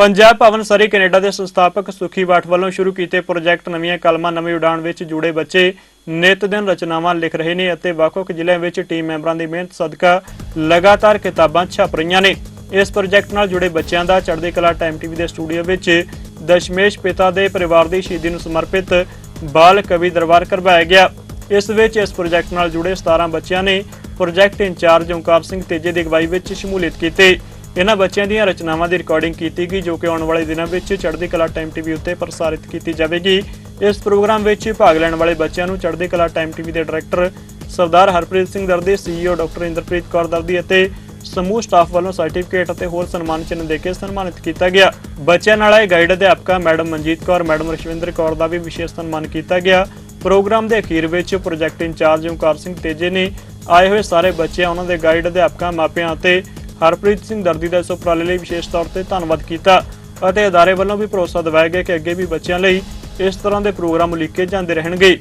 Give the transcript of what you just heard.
ਪੰਜਾਬ ਭਵਨ ਸਰੀ Canada ਦੇ ਸੰਸਥਾਪਕ ਸੁਖੀ ਬਾਠ ਵੱਲੋਂ ਸ਼ੁਰੂ ਕੀਤੇ ਪ੍ਰੋਜੈਕਟ ਨਵੀਆਂ ਕਲਮਾਂ, ਨਵੀਂ ਉਡਾਣ ਵਿੱਚ ਜੁੜੇ ਬੱਚੇ ਨਿਤ ਦਿਨ ਰਚਨਾਵਾਂ ਲਿਖ ਰਹੇ ਨੇ ਅਤੇ ਵੱਖ-ਵੱਖ ਜ਼ਿਲ੍ਹਿਆਂ ਵਿੱਚ ਟੀਮ ਮੈਂਬਰਾਂ ਦੀ ਮਿਹਨਤ, ਸਦਕਾ ਲਗਾਤਾਰ ਕਿਤਾਬਾਂ ਛਪ ਰਹੀਆਂ ਨੇ। ਇਸ ਪ੍ਰੋਜੈਕਟ ਨਾਲ ਜੁੜੇ ਬੱਚਿਆਂ ਦਾ ਚੜ੍ਹਦੀ ਕਲਾ ਟਾਈਮ ਟੀਵੀ ਦੇ ਸਟੂਡੀਓ ਵਿੱਚ ਦਸ਼ਮੇਸ਼ ਪਿਤਾ ਦੇ ਪਰਿਵਾਰ ਦੀ ਸ਼ਹੀਦੀ ਨੂੰ ਸਮਰਪਿਤ ਬਾਲ ਕਵੀ ਦਰਬਾਰ ਕਰਵਾਇਆ ਗਿਆ। ਇਸ ਵਿੱਚ ਇਸ ਪ੍ਰੋਜੈਕਟ ਨਾਲ ਜੁੜੇ 17 ਬੱਚਿਆਂ ਨੇ ਪ੍ਰੋਜੈਕਟ ਇੰਚਾਰਜ ਓਂਕਾਰ ਸਿੰਘ ਤੇਜੇ ਦੀ ਅਗਵਾਈ ਵਿੱਚ ਸ਼ਮੂਲੀਅਤ ਕੀਤੀ। ਇਹਨਾਂ ਬੱਚਿਆਂ ਦੀਆਂ ਰਚਨਾਵਾਂ ਦੀ ਰਿਕਾਰਡਿੰਗ ਕੀਤੀ ਗਈ, ਜੋ ਕਿ ਆਉਣ ਵਾਲੇ ਦਿਨਾਂ ਵਿੱਚ ਚੜ੍ਹਦੀ ਕਲਾ ਟਾਈਮ ਟੀਵੀ ਉੱਤੇ ਪ੍ਰਸਾਰਿਤ ਕੀਤੀ ਜਾਵੇਗੀ। ਇਸ ਪ੍ਰੋਗਰਾਮ ਵਿੱਚ ਭਾਗ ਲੈਣ ਵਾਲੇ ਬੱਚਿਆਂ ਨੂੰ ਚੜ੍ਹਦੀ ਕਲਾ ਟਾਈਮ ਟੀਵੀ ਦੇ director Sardar Harpreet Singh Dardi CEO doctor Inderpreet Kaur Dardi ਅਤੇ ਸਮੂਹ ਸਟਾਫ ਵੱਲੋਂ ਸਰਟੀਫਿਕੇਟ ਅਤੇ ਹੋਰ ਸਨਮਾਨ ਚਿੰਨ੍ਹ ਦੇ ਕੇ ਸਨਮਾਨਿਤ ਕੀਤਾ ਗਿਆ। ਬੱਚਿਆਂ ਨਾਲ ਆਏ ਗਾਈਡ ਅਧਿਆਪਕਾ ਮੈਡਮ ਮਨਜੀਤ ਕੌਰ, ਮੈਡਮ ਰਸ਼ਵਿੰਦਰ ਕੌਰ ਦਾ ਵੀ ਵਿਸ਼ੇਸ਼ ਸਨਮਾਨ ਕੀਤਾ ਗਿਆ। ਪ੍ਰੋਗਰਾਮ ਦੇ ਅਖੀਰ ਵਿੱਚ ਪ੍ਰੋਜੈਕਟ ਇੰਚਾਰਜ ਓਂਕਾਰ ਸਿੰਘ ਤੇਜੇ ਨੇ ਆਏ ਹੋਏ ਸਾਰੇ ਬੱਚਿਆਂ ਉਹਨਾਂ ਦੇ ਗਾਈਡ ਅਧਿਆਪਕਾਂ, ਮਾਪਿਆਂ ਅਤੇ ਹਰਪ੍ਰੀਤ ਸਿੰਘ ਦਰਦੀ ਦਾ ਇਸ ਉਪਰਾਲੇ ਲਈ ਵਿਸ਼ੇਸ਼ ਤੌਰ ਤੇ ਧੰਨਵਾਦ ਕੀਤਾ ਅਤੇ ਅਦਾਰੇ ਵੱਲੋਂ ਵੀ ਭਰੋਸਾ ਦਿਵਾਇਆ ਗਿਆ ਕਿ ਅੱਗੇ ਵੀ ਬੱਚਿਆਂ ਲਈ ਇਸ ਤਰ੍ਹਾਂ ਦੇ ਪ੍ਰੋਗਰਾਮ ਉਲੀਕੇ ਜਾਂਦੇ ਰਹਿਣਗੇ।